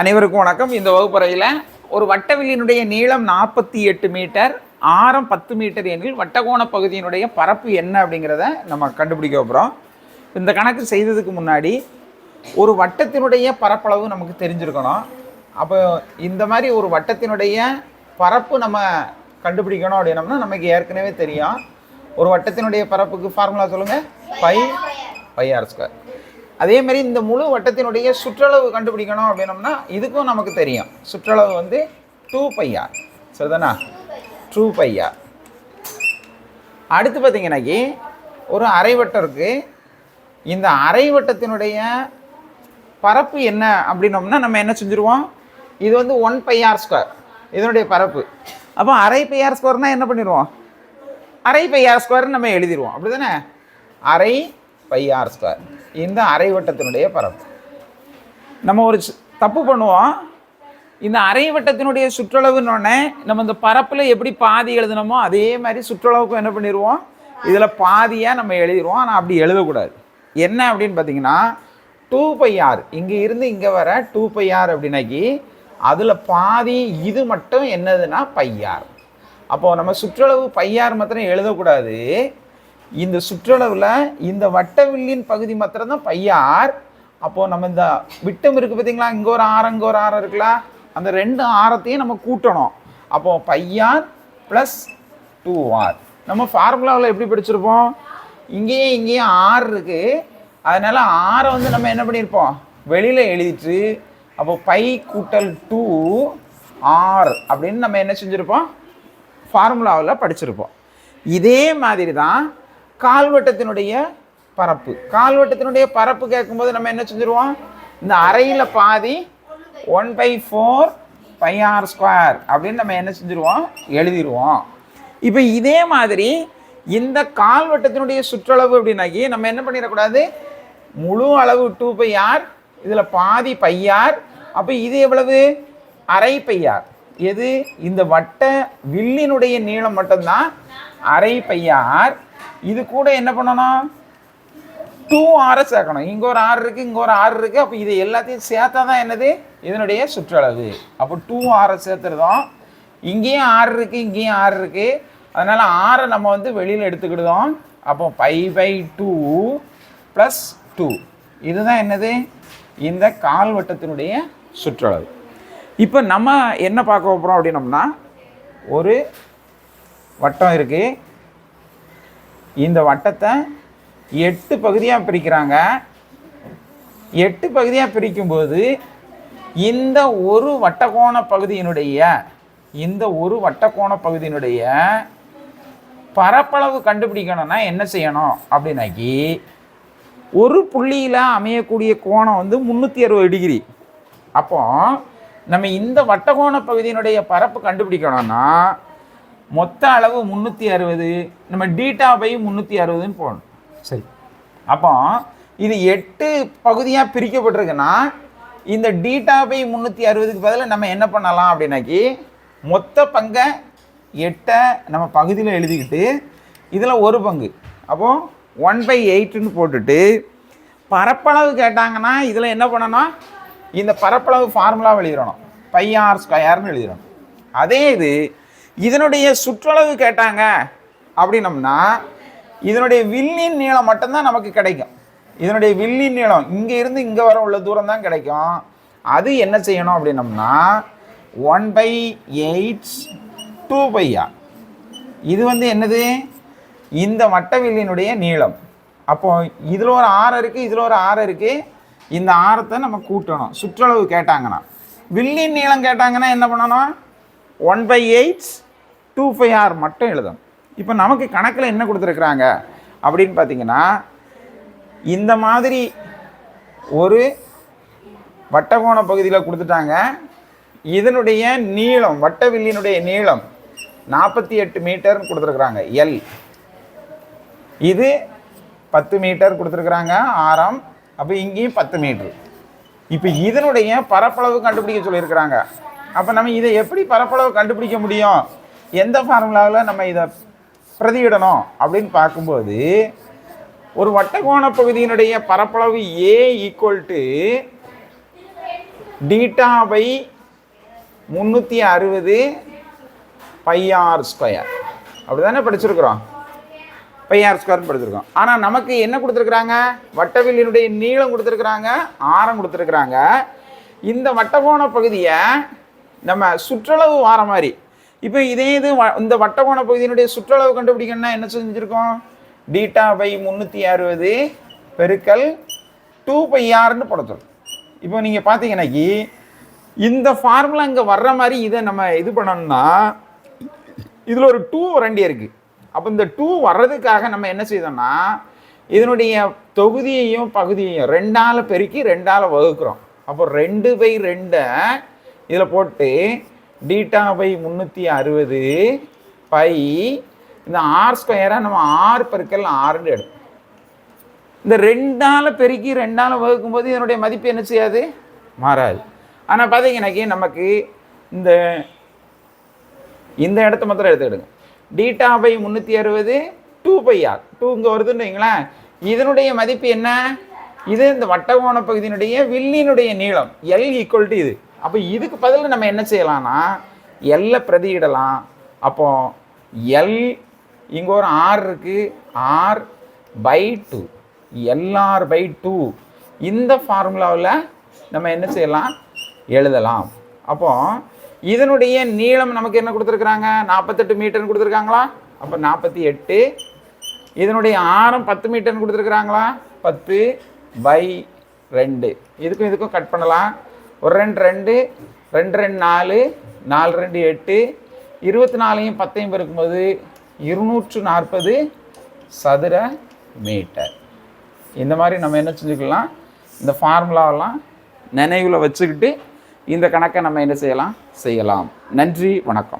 அனைவருக்கும் வணக்கம். இந்த வகுப்பறையில் ஒரு வட்டவில்லினுடைய நீளம் நாற்பத்தி எட்டு மீட்டர் ஆரம் பத்து மீட்டர் எனில் வட்டகோண பகுதியினுடைய பரப்பு என்ன அப்படிங்கிறத நம்ம கண்டுபிடிக்க போகிறோம் இந்த கணக்கு செய்ததுக்கு முன்னாடி ஒரு வட்டத்தினுடைய பரப்பளவு நமக்கு தெரிஞ்சிருக்கணும். அப்போ இந்த மாதிரி ஒரு வட்டத்தினுடைய பரப்பு நம்ம கண்டுபிடிக்கணும் அப்படின்னம்னா நமக்கு ஏற்கனவே தெரியும். ஒரு வட்டத்தினுடைய பரப்புக்கு ஃபார்முலா சொல்லுங்கள் பை பை ஆர் ஸ்கொயர் அதே மாதிரி இந்த முழு வட்டத்தினுடைய சுற்றளவு கண்டுபிடிக்கணும் அப்படின்னம்னா இதுக்கும் நமக்கு தெரியும். சுற்றளவு வந்து டூ பையார் சரிதானா? டூ பையார் அடுத்து பார்த்தீங்கன்னாக்கி ஒரு அரைவட்டம் இருக்குது இந்த அரைவட்டத்தினுடைய பரப்பு என்ன அப்படின்னோம்னா நம்ம என்ன செஞ்சுருவோம்? இது வந்து ஒன் பையார் ஸ்கொயர் இதனுடைய பரப்பு. அப்போ அரை பையார் ஸ்கொயர்னால் என்ன பண்ணிடுவோம் அரை பையார் ஸ்கொயர் நம்ம எழுதிடுவோம் அப்படி தானே அரை பை ஆர் ஸ்கொயர் இந்த அரைவட்டத்தினுடைய பரப்பு. நம்ம ஒரு தப்பு பண்ணுவோம். இந்த அரைவட்டத்தினுடைய சுற்றளவுன்னொடனே நம்ம இந்த பரப்பில் எப்படி பாதி எழுதுனோமோ அதே மாதிரி சுற்றளவுக்கும் என்ன பண்ணிடுவோம் இதில் பாதியாக நம்ம எழுதிடுவோம் ஆனால் அப்படி எழுதக்கூடாது. என்ன அப்படின்னு பார்த்தீங்கன்னா டூ பை ஆர் இங்கே இருந்து இங்கே வர டூ பை ஆர் அப்படின்னாக்கி அதில் பாதி இது மட்டும் என்னதுன்னா பையார் அப்போது நம்ம சுற்றளவு பையார் மாத்திரம் எழுதக்கூடாது. இந்த சுற்றளவில் இந்த வட்டவில்லின் பகுதி மாத்திரம் தான் பையார் அப்போது நம்ம இந்த விட்டம் இருக்குது பார்த்தீங்களா இங்கே ஒரு ஆரம் இங்கே ஒரு ஆரம் இருக்குல்ல? அந்த ரெண்டு ஆரத்தையும் நம்ம கூட்டணும். அப்போது பையார் ப்ளஸ் டூ ஆர். நம்ம ஃபார்முலாவில் எப்படி படிச்சிருப்போம்? இங்கேயும் இங்கேயும் ஆறு இருக்குது அதனால் ஆறை வந்து நம்ம என்ன பண்ணியிருப்போம்? வெளியில் எழுதிட்டு அப்போ பை கூட்டல் டூ ஆர் அப்படின்னு நம்ம என்ன செஞ்சுருப்போம்? ஃபார்முலாவில் படிச்சிருப்போம். இதே மாதிரி தான் கால்வட்டத்தினுடைய பரப்பு. கால்வட்டத்தினுடைய பரப்பு கேட்கும்போது நம்ம என்ன செஞ்சுருவோம்? இந்த அறையில் பாதி one by four pi r square அப்படின்னு நம்ம என்ன செஞ்சுருவோம்? எழுதிடுவோம் இப்போ இதே மாதிரி இந்த கால்வட்டத்தினுடைய சுற்றளவு அப்படின்னாக்கி நம்ம என்ன பண்ணிடக்கூடாது? முழு அளவு டூ பை ஆர் இதில் பாதி பையார் அப்போ இது எவ்வளவு? அரை பையார் எது? இந்த வட்ட வில்லினுடைய நீளம் மட்டும்தான். அரை பையார் இது கூட என்ன பண்ணணும்? டூ ஆரை சேர்க்கணும் இங்கே ஒரு ஆறு இருக்குது இங்கே ஒரு ஆறு இருக்குது அப்போ இது எல்லாத்தையும் சேர்த்தா தான் என்னது? இதனுடைய சுற்றளவு. அப்போ டூ ஆரை சேர்த்துருதோம் இங்கேயும் ஆறு இருக்குது இங்கேயும் ஆறு இருக்குது அதனால் ஆறை நம்ம வந்து வெளியில் எடுத்துக்கிடுதோம். அப்போ five by two plus two இதுதான் என்னது? இந்த கால்வட்டத்தினுடைய சுற்றளவு. இப்போ நம்ம என்ன பார்க்க போகிறோம் அப்படின்னம்னா ஒரு வட்டம் இருக்குது இந்த வட்டத்தை எட்டு பகுதியாக பிரிக்கிறாங்க. எட்டு பகுதியாக பிரிக்கும்போது இந்த ஒரு வட்டகோண பகுதியினுடைய இந்த ஒரு வட்டக்கோண பகுதியினுடைய பரப்பளவு கண்டுபிடிக்கணும்னா என்ன செய்யணும்? அப்படின்னாக்கி ஒரு புள்ளியில் அமையக்கூடிய கோணம் வந்து முந்நூற்றி அறுபது டிகிரி. அப்போ நம்ம இந்த வட்டகோண பகுதியினுடைய பரப்பு கண்டுபிடிக்கணும்னா மொத்த அளவு முந்நூற்றி அறுபது நம்ம டீட்டா பை முந்நூற்றி அறுபதுன்னு போடணும். சரி. அப்போ இது எட்டு பகுதியாக பிரிக்கப்பட்டிருக்குன்னா இந்த டீட்டா பை முந்நூற்றி அறுபதுக்கு பதிலாக நம்ம என்ன பண்ணலாம் அப்படின்னாக்கி மொத்த பங்கை எட்டை நம்ம பகுதியில் எழுதிக்கிட்டு இதில் ஒரு பங்கு. அப்போது ஒன் பை எயிட்டுன்னு போட்டுட்டு பரப்பளவு கேட்டாங்கன்னா இதில் என்ன பண்ணணும்? இந்த பரப்பளவு ஃபார்முலா எழுதிடணும் பை ஆர் ஸ்கொயர்னு எழுதிடணும். அதே இது இதனுடைய சுற்றளவு கேட்டாங்க அப்படின்னம்னா இதனுடைய வில்லின் நீளம் மட்டும்தான் நமக்கு கிடைக்கும். இதனுடைய வில்லின் நீளம் இங்கே இருந்து இங்கே வர உள்ள தூரம் தான் கிடைக்கும். அது என்ன செய்யணும் அப்படின்னம்னா one by eight two pi r இது வந்து என்னது? இந்த வட்டவில்லினுடைய நீளம். அப்போ இதில் ஒரு ஆறு இருக்குது இதில் ஒரு ஆறு இருக்குது இந்த ஆரத்தை நம்ம கூட்டணும். சுற்றளவு கேட்டாங்கன்னா. வில்லின் நீளம் கேட்டாங்கன்னா என்ன பண்ணணும்? One by eight two five r மட்டும் எழுதணும். இப்போ நமக்கு கணக்கில் என்ன கொடுத்துருக்குறாங்க? அப்படின்னு பார்த்தீங்கன்னா இந்த மாதிரி ஒரு வட்டகோண பகுதியில் கொடுத்துட்டாங்க. இதனுடைய நீளம் வட்டவில்லினுடைய நீளம் நாற்பத்தி எட்டு மீட்டர்னு கொடுத்துருக்குறாங்க. எல் இது பத்து மீட்டர் கொடுத்துருக்குறாங்க. ஆரம் அப்போ இங்கேயும் பத்து மீட்ரு இப்போ இதனுடைய பரப்பளவு கண்டுபிடிக்க சொல்லியிருக்கிறாங்க. அப்போ நம்ம இதை எப்படி பரப்பளவு கண்டுபிடிக்க முடியும்? எந்த ஃபார்முலாவில் நம்ம இதை பிரதியிடணும் அப்படின்னு பார்க்கும்போது ஒரு வட்டகோண பகுதியினுடைய பரப்பளவு A equal to theta by முந்நூற்றி அறுபது பையார் ஸ்கொயர் அப்படி தானே படிச்சிருக்கிறோம்? பையார் ஸ்கொயர்னு படிச்சிருக்கோம். ஆனால் நமக்கு என்ன கொடுத்துருக்குறாங்க? வட்டவில்லினுடைய நீளம் கொடுத்துருக்குறாங்க ஆரம் கொடுத்துருக்குறாங்க. இந்த வட்டகோண பகுதியை நம்ம சுற்றளவு வார மாதிரி இப்போ இதே இது வ- இந்த வட்டகோண பகுதியினுடைய சுற்றளவு கண்டுபிடிக்கணும்னா என்ன செஞ்சுருக்கோம்? டீட்டா பை முந்நூற்றி அறுபது பெருக்கல் டூ பை பையார்னு படுத்துரும் இப்போ நீங்கள் பார்த்தீங்கன்னாக்கி இந்த ஃபார்முலா இங்கே வர்ற மாதிரி இதை நம்ம இது பண்ணோம்னா இதில் ஒரு டூ வண்டி இருக்குது அப்போ இந்த டூ வர்றதுக்காக நம்ம என்ன செய்தோம்னா இதனுடைய தொகுதியையும் பகுதியையும் ரெண்டால் பெருக்கி ரெண்டால் வகுக்கிறோம். அப்போ ரெண்டு பை ரெண்டை இதில் போட்டு டீட்டா பை முந்நூற்றி அறுபது பை இந்த ஆர் ஸ்கொயராக நம்ம ஆறு பெருக்கல் ஆறுன்னு எடுப்போம். இந்த ரெண்டால் பெருக்கி ரெண்டால் வகுக்கும் போது இதனுடைய மதிப்பு என்ன செய்யாது? மாறாது. ஆனால் பார்த்தீங்கன்னாக்கி நமக்கு இந்த இந்த இடத்த மாத்திரம் எடுத்துக்கிடுங்க. டீட்டா பை முந்நூற்றி அறுபது டூ பை ஆர் டூ இங்கே வருதுன்னு வைங்களேன். இதனுடைய மதிப்பு என்ன? இது இந்த வட்டகோண பகுதியினுடைய வில்லினுடைய நீளம். எல் ஈக்குவல் டு இது. அப்போ இதுக்கு பதில் நம்ம என்ன செய்யலாம்னா எல்லை பிரதியிடலாம். அப்போ எல் இங்கே ஒரு ஆர் இருக்குது r by two l r by two இந்த ஃபார்முலாவில் நம்ம என்ன செய்யலாம்? எழுதலாம். அப்போ இதனுடைய நீளம் நமக்கு என்ன கொடுத்துருக்குறாங்க? நாற்பத்தெட்டு மீட்டர்னு கொடுத்துருக்காங்களா? அப்போ நாற்பத்தி எட்டு. இதனுடைய ஆரம் பத்து மீட்டர்னு கொடுத்துருக்குறாங்களா? பத்து பை ரெண்டு. இதுக்கும் இதுக்கும் கட் பண்ணலாம். ஒரு ரெண்டு ரெண்டு ரெண்டு ரெண்டு நாலு நாலு ரெண்டு எட்டு இருபத்தி நாலையும் பத்தையும் பெருக்கும்போது இருநூற்று நாற்பது சதுர மீட்டர். இந்த மாதிரி நம்ம என்ன செஞ்சுக்கலாம்? இந்த ஃபார்முலாவெல்லாம் நினைவில் வச்சுக்கிட்டு இந்த கணக்கை நம்ம என்ன செய்யலாம்? செய்யலாம். நன்றி வணக்கம்.